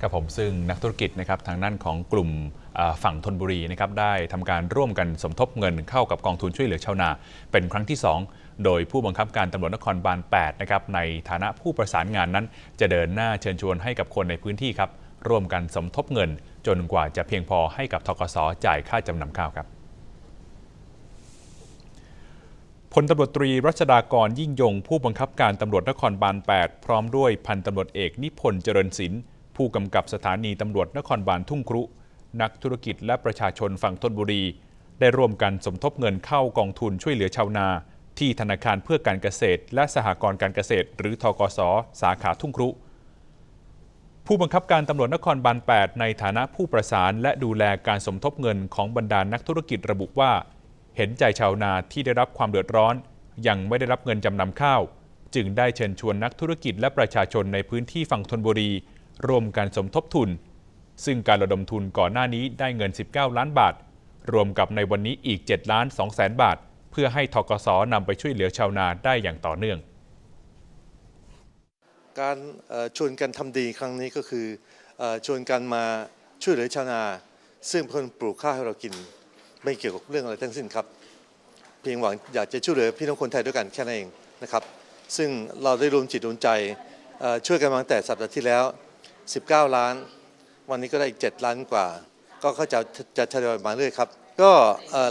ครับผมซึ่งนักธุรกิจนะครับทางด้านของกลุ่มฝั่งธนบุรีนะครับได้ทำการร่วมกันสมทบเงินเข้ากับกองทุนช่วยเหลือชาวนา เป็นครั้งที่ 2 โดยผู้บังคับการตำรวจนครบาล8นะครับในฐานะผู้ประสานงานนั้น จะเดินหน้าเชิญชวนให้กับคนในพื้นที่ครับร่วมกันสมทบเงิน จนกว่าจะเพียงพอให้กับทกสจ่ายค่าจำนำข้าวครับพลตำรวจตรีรัชดากรยิ่งยง ผู้บังคับการตำรวจนครบาล 8 พร้อมด้วยพันตำรวจเอกนิพนธ์เจริญศิลป์ ผู้กำกับสถานีตำรวจนครบาลทุ่งครุ นักธุรกิจและประชาชนฝั่งธนบุรี ได้ร่วมกันสมทบเงินเข้ากองทุนช่วยเหลือชาวนา ที่ธนาคารเพื่อการเกษตร และสหกรณ์การเกษตร หรือทกสสาขาทุ่งครุ ผู้บังคับการตำรวจนครบาล 8 ในฐานะผู้ประสานและดูแลการสมทบเงินของบรรดานักธุรกิจระบุว่า เห็นใจชาวนาที่ได้รับความเดือดร้อน ยังไม่ได้รับเงินจำนำข้าว จึงได้เชิญชวนนักธุรกิจและประชาชนในพื้นที่ฝั่งธนบุรี ร่วมกันสมทบทุน ซึ่งการระดมทุนก่อนหน้านี้ได้เงิน 19 ล้านบาท รวมกับในวันนี้อีก 7 ล้าน2แสนบาท เพื่อให้ทกสนำไปช่วยเหลือชาวนาได้อย่างต่อเนื่อง การชวนกันทำดีครั้งนี้ก็คือชวนกันมาช่วยเหลือชาวนา ซึ่งเพิ่นปลูกข้าวให้เรากิน ไม่เกี่ยวกับเรื่องอะไรทั้งสิ้นครับ เพียงหวังอยากจะช่วยเหลือพี่น้องคนไทยด้วยกันแค่นั้นเองนะครับ ซึ่งเราได้รวมจิตรวมใจช่วยกันมาตั้งแต่สัปดาห์ที่แล้ว 19 ล้าน วันนี้ก็ได้อีก 7 ล้านกว่า ก็เขาจะจะทยอยมาเรื่อยครับ ก็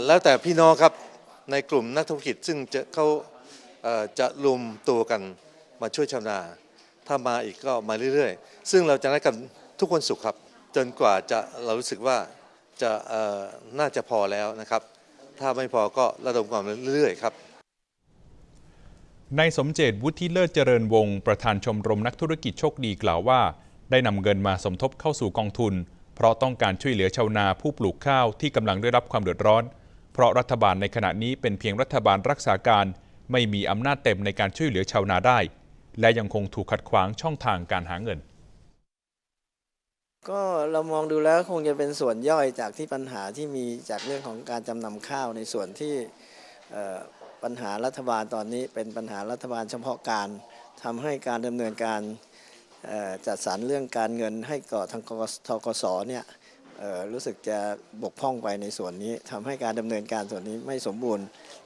แล้วแต่พี่น้องครับในกลุ่มนักธุรกิจซึ่งจะเขาจะรวมตัวกันมาช่วยชาวนา ถ้ามาอีกก็มาเรื่อยๆ ซึ่งเราจะนัดกันทุกวันศุกร์ครับ จนกว่าจะเรารู้สึกว่าจะน่าจะพอแล้วนะครับ ถ้าไม่พอก็ระดมความเรื่อยๆครับนายสมเจตวุฒิเลิศเจริญวงศ์ประธานชมรมนักธุรกิจโชคดีกล่าวว่า ได้นำเงินมาสมทบเข้าสู่กองทุน เพราะต้องการช่วยเหลือชาวนาผู้ปลูกข้าวที่กำลังได้รับความเดือดร้อน เพราะรัฐบาลในขณะนี้เป็นเพียงรัฐบาลรักษาการ ไม่มีอำนาจเต็มในการช่วยเหลือชาวนาได้ และยังคงถูกขัดขวางช่องทางการหาเงิน ก็เรามองดูแล้วคงจะเป็นส่วนย่อยจากที่ปัญหาที่มีจากเรื่องของการจำนำข้าวในส่วนที่ปัญหารัฐบาลตอนนี้เป็นปัญหารัฐบาลเฉพาะการทำให้การดำเนินการ จัดสรรเรื่องการเงินให้ก่อทางทกสเนี่ยรู้สึกจะบกพร่องไปในส่วนนี้ทำให้การดำเนินการส่วนนี้ไม่สมบูรณ์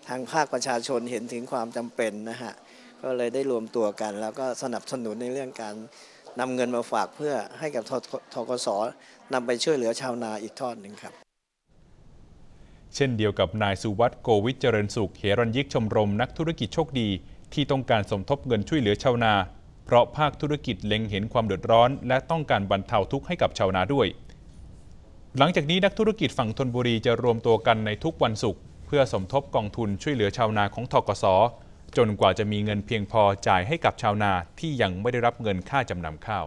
ทางภาคประชาชนเห็นถึงความจำเป็นนะฮะก็เลยได้รวมตัวกัน แล้วก็สนับสนุนในเรื่องการนำเงินมาฝากเพื่อให้กับทกสนำไปช่วยเหลือชาวนาอีกทอดหนึ่งครับ เช่นเดียวกับนายสุวัตโกวิทเจริญสุขเฮรัญยิกชมรมนักธุรกิจโชคดี ที่ต้องการสมทบเงินช่วยเหลือชาวนา เพราะภาคธุรกิจเล็งเห็นความเดือดร้อน และต้องการบรรเทาทุกข์ให้กับชาวนาด้วย หลังจากนี้นักธุรกิจฝั่งธนบุรีจะรวมตัวกันในทุกวันศุกร์เพื่อสมทบกองทุนช่วยเหลือชาวนาของทกส จนกว่าจะมีเงินเพียงพอจ่ายให้กับชาวนาที่ยังไม่ได้รับเงินค่าจำนำข้าว